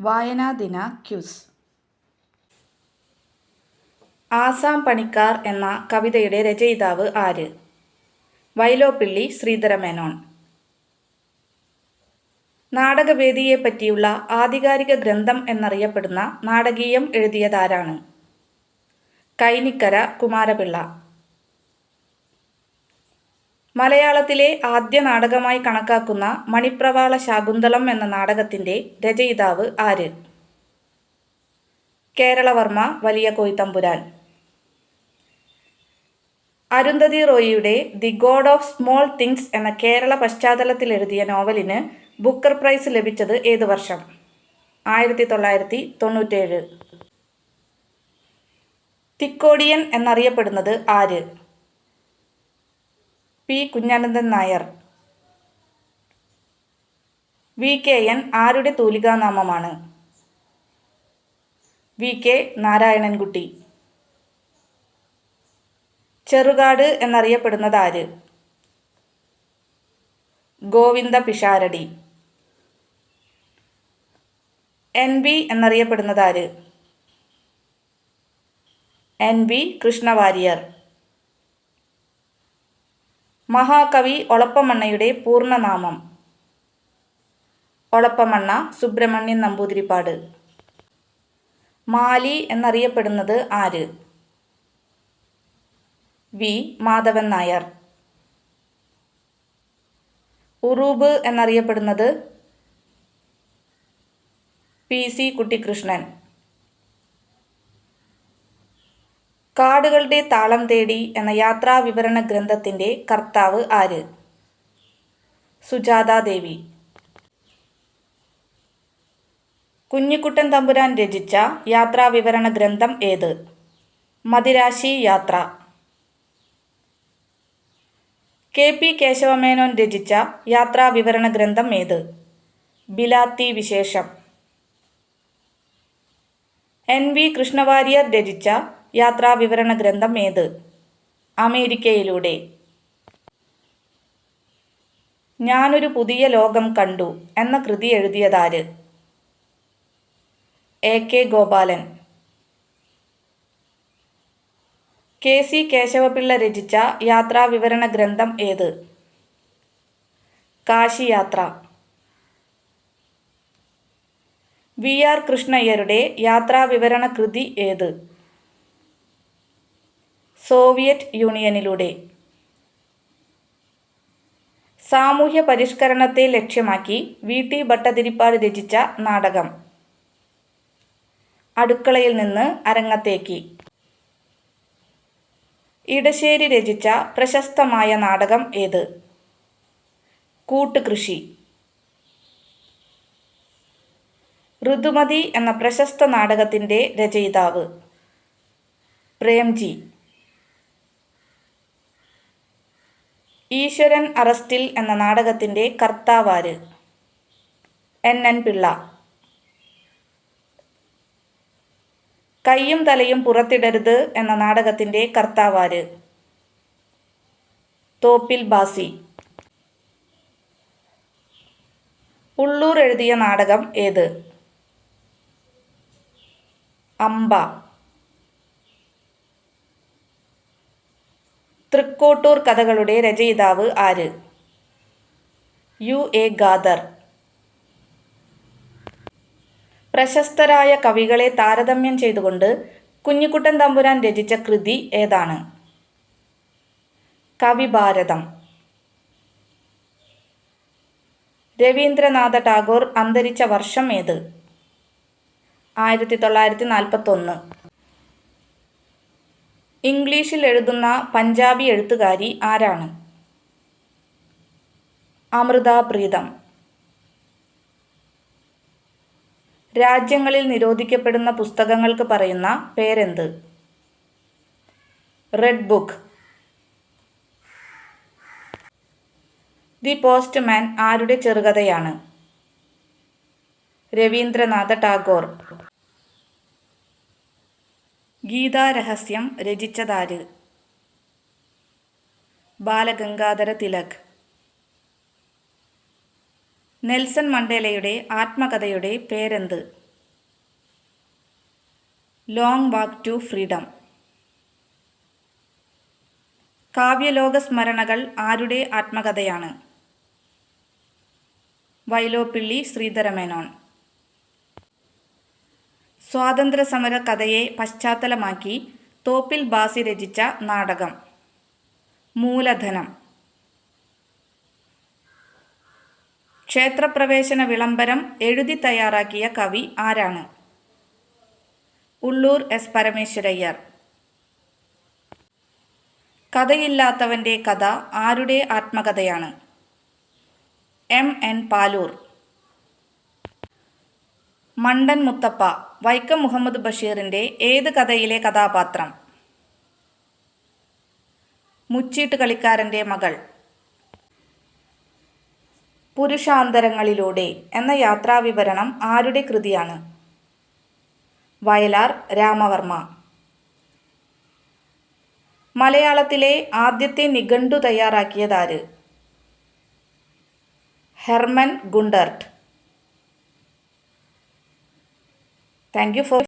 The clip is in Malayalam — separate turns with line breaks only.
വായനാ ദിന ക്യൂസ്. ആസാം പണിക്കാർ എന്ന കവിതയുടെ രചയിതാവ് ആര്? വൈലോപ്പിള്ളി ശ്രീധരമേനോൻ. നാടകവേദിയെ പറ്റിയുള്ള ആധികാരിക ഗ്രന്ഥം എന്നറിയപ്പെടുന്ന നാടകീയം എഴുതിയതാരാണ്? കൈനിക്കര കുമാരപിള്ള. മലയാളത്തിലെ ആദ്യ നാടകമായി കണക്കാക്കുന്ന മണിപ്രവാള ശാകുന്തളം എന്ന നാടകത്തിന്റെ രചയിതാവ് ആര്? കേരളവർമ്മ വലിയ Koyithampuran. Arundhati റോയിയുടെ the God of Small Things എന്ന കേരള പശ്ചാത്തലത്തിൽ എഴുതിയ നോവലിന് ബുക്കർ പ്രൈസ് ലഭിച്ചത് ഏത് വർഷം? ആയിരത്തി തൊള്ളായിരത്തി തൊണ്ണൂറ്റേഴ് തിക്കോടിയൻ എന്നറിയപ്പെടുന്നത് ആര്? P Kunhanandan Nair. V K N ആരുടെ തൂലികാനാമമാണ്? V K Narayanankutty. ചെറുകാട് എന്നറിയപ്പെടുന്നത് ആര്? ഗോവിന്ദ പിഷാരടി. എൻ ബി എന്നറിയപ്പെടുന്നത് ആര്? N B Krishnavariar. മഹാകവി ഒളപ്പമണ്ണയുടെ പൂർണനാമം. ഒളപ്പമണ്ണ സുബ്രഹ്മണ്യൻ നമ്പൂതിരിപ്പാട്. മാലി എന്നറിയപ്പെടുന്നത് ആര്? വി. മാധവൻ നായർ. ഉറൂബ് എന്നറിയപ്പെടുന്നത് പി. സി. കുട്ടിക്കൃഷ്ണൻ കാടുകളുടെ താളം തേടി എന്ന യാത്രാ വിവരണ ഗ്രന്ഥത്തിന്റെ കർത്താവ് ആര്? സുജാതാദേവി കുഞ്ഞിക്കുട്ടൻ തമ്പുരാൻ രചിച്ച യാത്രാ വിവരണ ഗ്രന്ഥം ഏത്? മദിരാശി യാത്ര. കെ പി കേശവമേനോൻ രചിച്ച യാത്രാ വിവരണ ഗ്രന്ഥം ഏത്? ബിലാത്തി വിശേഷം. എൻ വി കൃഷ്ണവാര്യർ രചിച്ച യാത്രാ വിവരണ ഗ്രന്ഥം ഏത്? അമേരിക്കയിലൂടെ. ഞാനൊരു പുതിയ ലോകം കണ്ടു എന്ന കൃതി എഴുതിയതാര്? A K Gopalan. K C Kesavapillai രചിച്ച യാത്രാ വിവരണ ഗ്രന്ഥം ഏത്? കാശിയാത്ര. വി ആർ കൃഷ്ണയ്യരുടെ യാത്രാ വിവരണ കൃതി ഏത്? സോവിയറ്റ് യൂണിയനിലൂടെ. സാമൂഹ്യ പരിഷ്കരണത്തെ ലക്ഷ്യമാക്കി വി. ടി. ഭട്ടതിരിപ്പാട് രചിച്ച നാടകം. അടുക്കളയിൽ നിന്ന് അരങ്ങത്തേക്ക്. ഇടശ്ശേരി രചിച്ച പ്രശസ്തമായ നാടകം ഏത്? കൂട്ടുകൃഷി. ഋതുമതി എന്ന പ്രശസ്ത നാടകത്തിന്റെ രചയിതാവ്. പ്രേംജി. ഈശ്വരൻ അറസ്റ്റിൽ എന്ന നാടകത്തിന്റെ കർത്താവാര്. എൻ. എൻ. പിള്ള. കയ്യും തലയും പുറത്തിടരുത് എന്ന നാടകത്തിന്റെ കർത്താവാര്. തോപ്പിൽ ബാസി. ഉള്ളൂർ എഴുതിയ നാടകം ഏത്? അമ്പ. തൃക്കോട്ടൂർ കഥകളുടെ രചയിതാവ് ആര്? യു. എ. ഗാദർ. പ്രശസ്തരായ കവികളെ താരതമ്യം ചെയ്തുകൊണ്ട് കുഞ്ഞിക്കുട്ടൻ തമ്പുരാൻ രചിച്ച കൃതി ഏതാണ്? കവിഭാരതം. രവീന്ദ്രനാഥ ടാഗോർ അന്തരിച്ച വർഷം ഏത്? ആയിരത്തി തൊള്ളായിരത്തി നാൽപ്പത്തൊന്ന്. ഇംഗ്ലീഷിൽ എഴുതുന്ന പഞ്ചാബി എഴുത്തുകാരി ആരാണ്? അമൃത പ്രീതം. രാജ്യങ്ങളിൽ നിരോധിക്കപ്പെടുന്ന പുസ്തകങ്ങൾക്ക് പറയുന്ന പേരെന്ത്? Red book. ദി പോസ്റ്റ്മാൻ ആരുടെ ചെറുകഥയാണ്? രവീന്ദ്രനാഥ ടാഗോർ. ഗീതാരഹസ്യം രചിച്ചതാര്? ബാലഗംഗാധര തിലക്. നെൽസൺ മണ്ടേലയുടെ ആത്മകഥയുടെ പേരെന്ത്? Long walk to freedom. കാവ്യലോക സ്മരണകൾ ആരുടെ ആത്മകഥയാണ്? വൈലോപ്പിള്ളി ശ്രീധരമേനോൻ. സ്വാതന്ത്ര്യസമര കഥയെ പശ്ചാത്തലമാക്കി തോപ്പിൽ ബാസി രചിച്ച നാടകം. മൂലധനം. ക്ഷേത്രപ്രവേശന വിളംബരം എഴുതി തയ്യാറാക്കിയ കവി ആരാണ്? ഉള്ളൂർ എസ് പരമേശ്വരയ്യർ. കഥയില്ലാത്തവന്റെ കഥ ആരുടെ ആത്മകഥയാണ്? M N Paloor. മണ്ടൻ മുത്തപ്പ വൈക്കം മുഹമ്മദ് ബഷീറിന്റെ ഏത് കഥയിലെ കഥാപാത്രം? മുച്ചീട്ട് കളിക്കാരന്റെ മകൾ. പുരുഷാന്തരങ്ങളിലൂടെ എന്ന യാത്രാവിവരണം ആരുടെ കൃതിയാണ്? വയലാർ രാമവർമ്മ. മലയാളത്തിലെ ആദ്യത്തെ നിഘണ്ടു തയ്യാറാക്കിയതാര്? Hermann Gundert. Thank you for